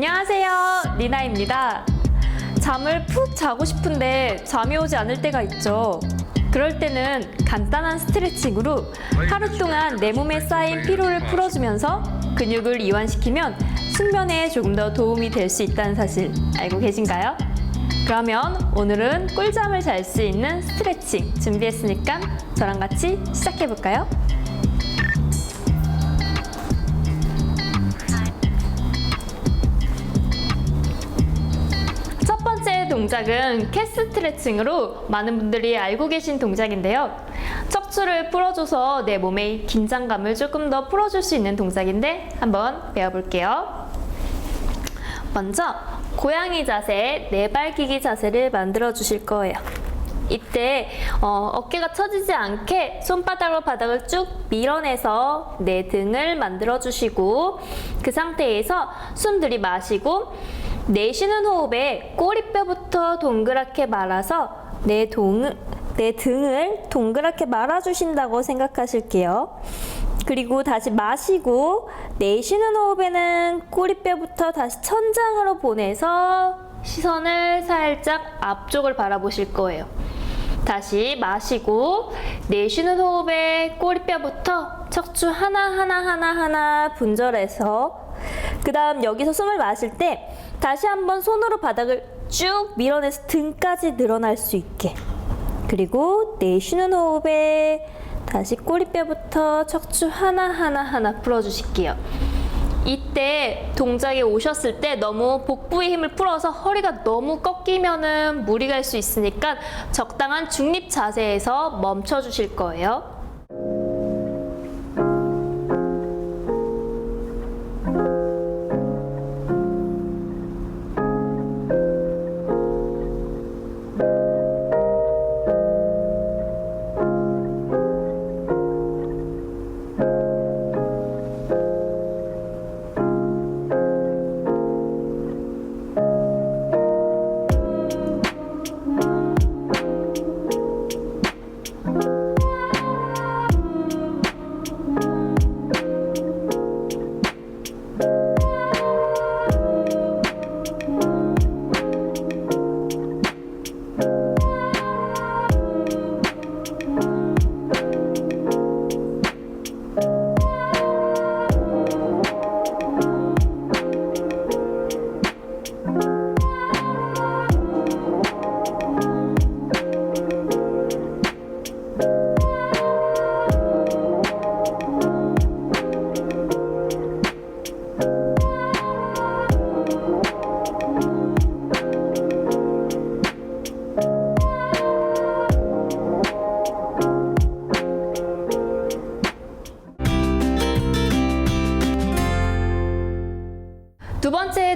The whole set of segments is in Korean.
안녕하세요. 리나입니다. 잠을 푹 자고 싶은데 잠이 오지 않을 때가 있죠. 그럴 때는 간단한 스트레칭으로 하루 동안 내 몸에 쌓인 피로를 풀어주면서 근육을 이완시키면 숙면에 조금 더 도움이 될 수 있다는 사실 알고 계신가요? 그러면 오늘은 꿀잠을 잘 수 있는 스트레칭 준비했으니까 저랑 같이 시작해볼까요? 동작은 캐 스트레칭으로 많은 분들이 알고 계신 동작인데요. 척추를 풀어줘서 내 몸의 긴장감을 조금 더 풀어줄 수 있는 동작인데 한번 배워볼게요. 먼저 고양이 자세, 네발기기 자세를 만들어 주실 거예요. 이때 어, 깨가 처지지 않게 손바닥으로 바닥을 쭉 밀어내서 내 등을 만들어 주시고 그 상태에서 숨 들이마시고 내쉬는 호흡에 꼬리뼈부터 동그랗게 말아서 내, 동, 내 등을 동그랗게 말아주신다고 생각하실게요. 그리고 다시 마시고 내쉬는 호흡에는 꼬리뼈부터 다시 천장으로 보내서 시선을 살짝 앞쪽을 바라보실 거예요. 다시 마시고 내쉬는 호흡에 꼬리뼈부터 척추 하나하나 하나하나 분절해서 그 다음 여기서 숨을 마실 때 다시 한번 손으로 바닥을 쭉 밀어내서 등까지 늘어날 수 있게 그리고 내쉬는 호흡에 다시 꼬리뼈부터 척추 하나하나 하나 풀어주실게요. 이때 동작에 오셨을 때 너무 복부의 힘을 풀어서 허리가 너무 꺾이면은 무리 갈 수 있으니까 적당한 중립 자세에서 멈춰 주실 거예요.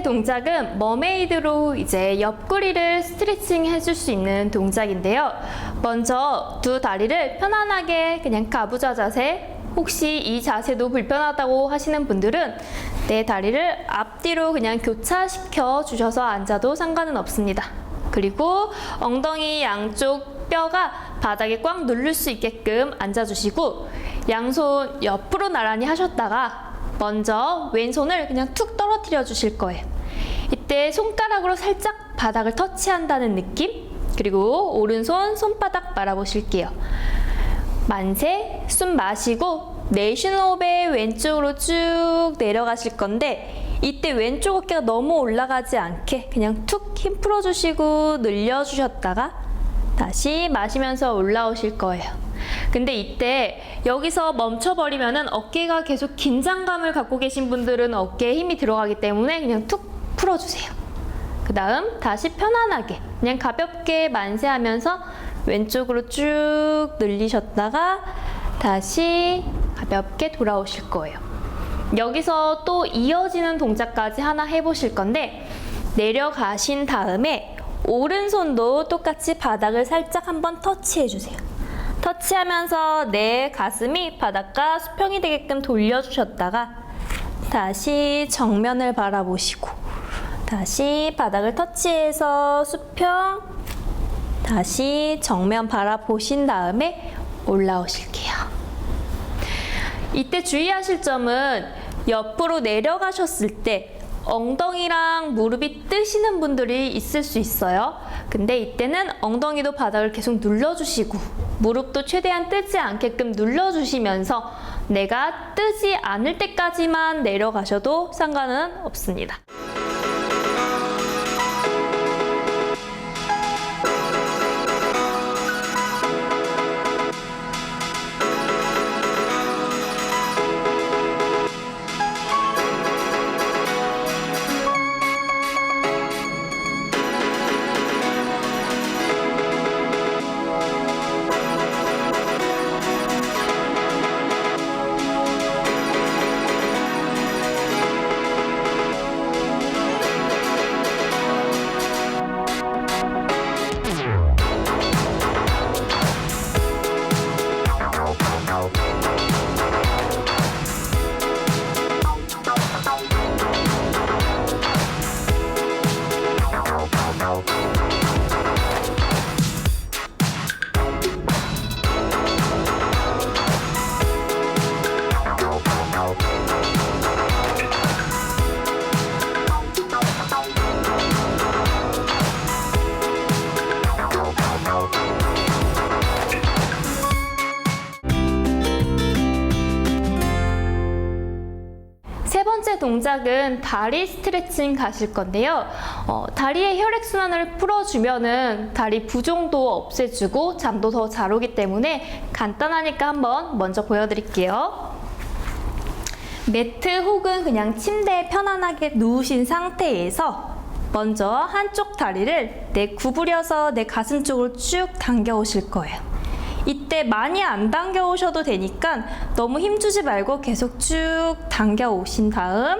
동작은 머메이드로 이제 옆구리를 스트레칭 해줄 수 있는 동작인데요. 먼저 두 다리를 편안하게 그냥 가부좌 자세, 혹시 이 자세도 불편하다고 하시는 분들은 내 다리를 앞뒤로 그냥 교차시켜 주셔서 앉아도 상관은 없습니다. 그리고 엉덩이 양쪽 뼈가 바닥에 꽉 누를 수 있게끔 앉아주시고 양손 옆으로 나란히 하셨다가 먼저 왼손을 그냥 툭 떨어뜨려 주실 거예요. 이때 손가락으로 살짝 바닥을 터치한다는 느낌? 그리고 오른손 손바닥 바라보실게요. 만세, 숨 마시고 내쉬는 호흡에 왼쪽으로 쭉 내려가실 건데 이때 왼쪽 어깨가 너무 올라가지 않게 그냥 툭 힘 풀어주시고 늘려주셨다가 다시 마시면서 올라오실 거예요. 근데 이때 여기서 멈춰버리면은 어깨가 계속 긴장감을 갖고 계신 분들은 어깨에 힘이 들어가기 때문에 그냥 툭 풀어주세요. 그 다음 다시 편안하게 그냥 가볍게 만세하면서 왼쪽으로 쭉 늘리셨다가 다시 가볍게 돌아오실 거예요. 여기서 또 이어지는 동작까지 하나 해보실 건데 내려가신 다음에 오른손도 똑같이 바닥을 살짝 한번 터치해 주세요. 터치하면서 내 가슴이 바닥과 수평이 되게끔 돌려주셨다가 다시 정면을 바라보시고 다시 바닥을 터치해서 수평 다시 정면 바라보신 다음에 올라오실게요. 이때 주의하실 점은 옆으로 내려가셨을 때 엉덩이랑 무릎이 뜨시는 분들이 있을 수 있어요. 근데 이때는 엉덩이도 바닥을 계속 눌러주시고 무릎도 최대한 뜨지 않게끔 눌러주시면서 내가 뜨지 않을 때까지만 내려가셔도 상관은 없습니다. 동작은 다리 스트레칭 가실 건데요. 어, 다리의 혈액순환을 풀어주면은 다리 부종도 없애주고 잠도 더 잘 오기 때문에 간단하니까 한번 먼저 보여드릴게요. 매트 혹은 그냥 침대에 편안하게 누우신 상태에서 먼저 한쪽 다리를 내 구부려서 내 가슴 쪽으로 쭉 당겨 오실 거예요. 이때 많이 안 당겨 오셔도 되니까 너무 힘주지 말고 계속 쭉 당겨 오신 다음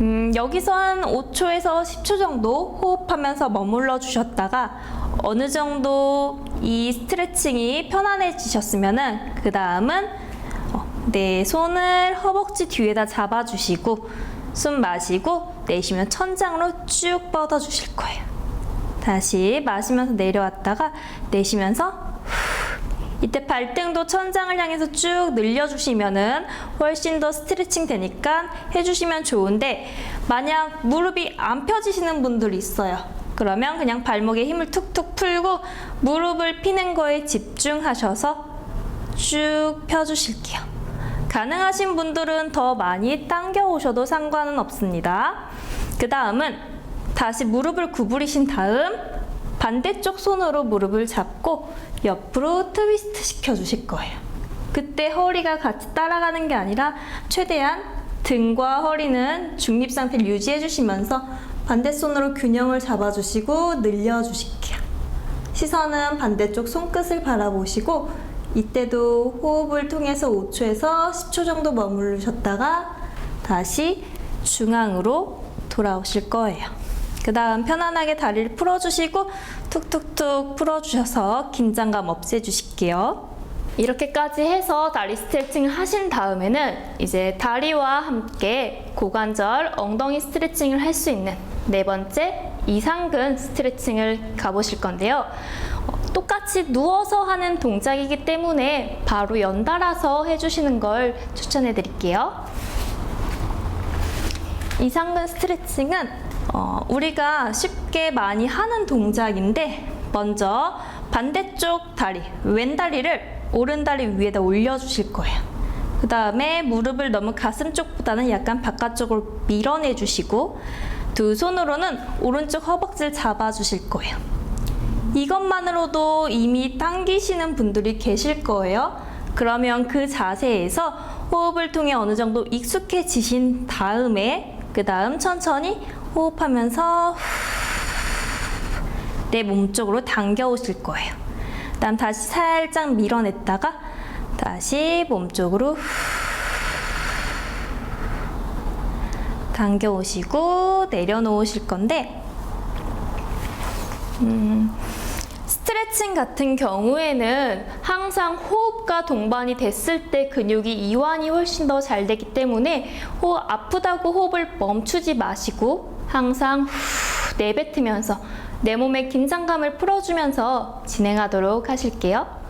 음, 여기서 한 5초에서 10초 정도 호흡하면서 머물러 주셨다가 어느 정도 이 스트레칭이 편안해지셨으면은 그 다음은 어, 내 손을 허벅지 뒤에다 잡아주시고 숨 마시고 내쉬면 천장으로 쭉 뻗어 주실 거예요. 다시 마시면서 내려왔다가 내쉬면서 후. 이때 발등도 천장을 향해서 쭉 늘려주시면은 훨씬 더 스트레칭 되니까 해주시면 좋은데 만약 무릎이 안 펴지시는 분들이 있어요. 그러면 그냥 발목에 힘을 툭툭 풀고 무릎을 피는 거에 집중하셔서 쭉 펴주실게요. 가능하신 분들은 더 많이 당겨 오셔도 상관은 없습니다. 그 다음은 다시 무릎을 구부리신 다음 반대쪽 손으로 무릎을 잡고 옆으로 트위스트 시켜 주실 거예요. 그때 허리가 같이 따라가는 게 아니라 최대한 등과 허리는 중립 상태를 유지해 주시면서 반대 손으로 균형을 잡아 주시고 늘려 주실게요. 시선은 반대쪽 손끝을 바라보시고 이때도 호흡을 통해서 5초에서 10초 정도 머무르셨다가 다시 중앙으로 돌아오실 거예요. 그 다음 편안하게 다리를 풀어주시고 툭툭툭 풀어주셔서 긴장감 없애주실게요. 이렇게까지 해서 다리 스트레칭 하신 다음에는 이제 다리와 함께 고관절, 엉덩이 스트레칭을 할 수 있는 네 번째 이상근 스트레칭을 가보실 건데요. 어, 똑같이 누워서 하는 동작이기 때문에 바로 연달아서 해주시는 걸 추천해 드릴게요. 이상근 스트레칭은 어, 우리가 쉽게 많이 하는 동작인데 먼저 반대쪽 다리, 왼 다리를 오른 다리 위에다 올려주실 거예요. 그 다음에 무릎을 너무 가슴 쪽보다는 약간 바깥쪽으로 밀어내 주시고 두 손으로는 오른쪽 허벅지를 잡아주실 거예요. 이것만으로도 이미 당기시는 분들이 계실 거예요. 그러면 그 자세에서 호흡을 통해 어느 정도 익숙해지신 다음에 그 다음 천천히 호흡하면서 내 몸쪽으로 당겨 오실 거예요. 그다음 다시 살짝 밀어냈다가 다시 몸쪽으로 당겨 오시고 내려놓으실 건데 음, 스트레칭 같은 경우에는 항상 호흡과 동반이 됐을 때 근육이 이완이 훨씬 더 잘 되기 때문에 호흡 아프다고 호흡을 멈추지 마시고 항상 후 내뱉으면서 내 몸의 긴장감을 풀어주면서 진행하도록 하실게요.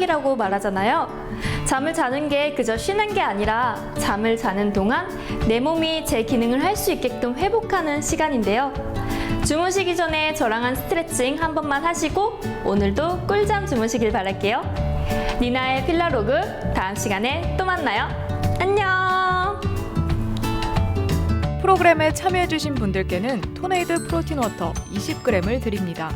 보약이라고 말하잖아요. 잠을 자는 게 그저 쉬는 게 아니라 잠을 자는 동안 내 몸이 제 기능을 할 수 있게끔 회복하는 시간인데요. 주무시기 전에 저랑 한 스트레칭 한 번만 하시고 오늘도 꿀잠 주무시길 바랄게요. 니나의 필라로그 다음 시간에 또 만나요. 안녕! 프로그램에 참여해주신 분들께는 토네이드 프로틴 워터 20g을 드립니다.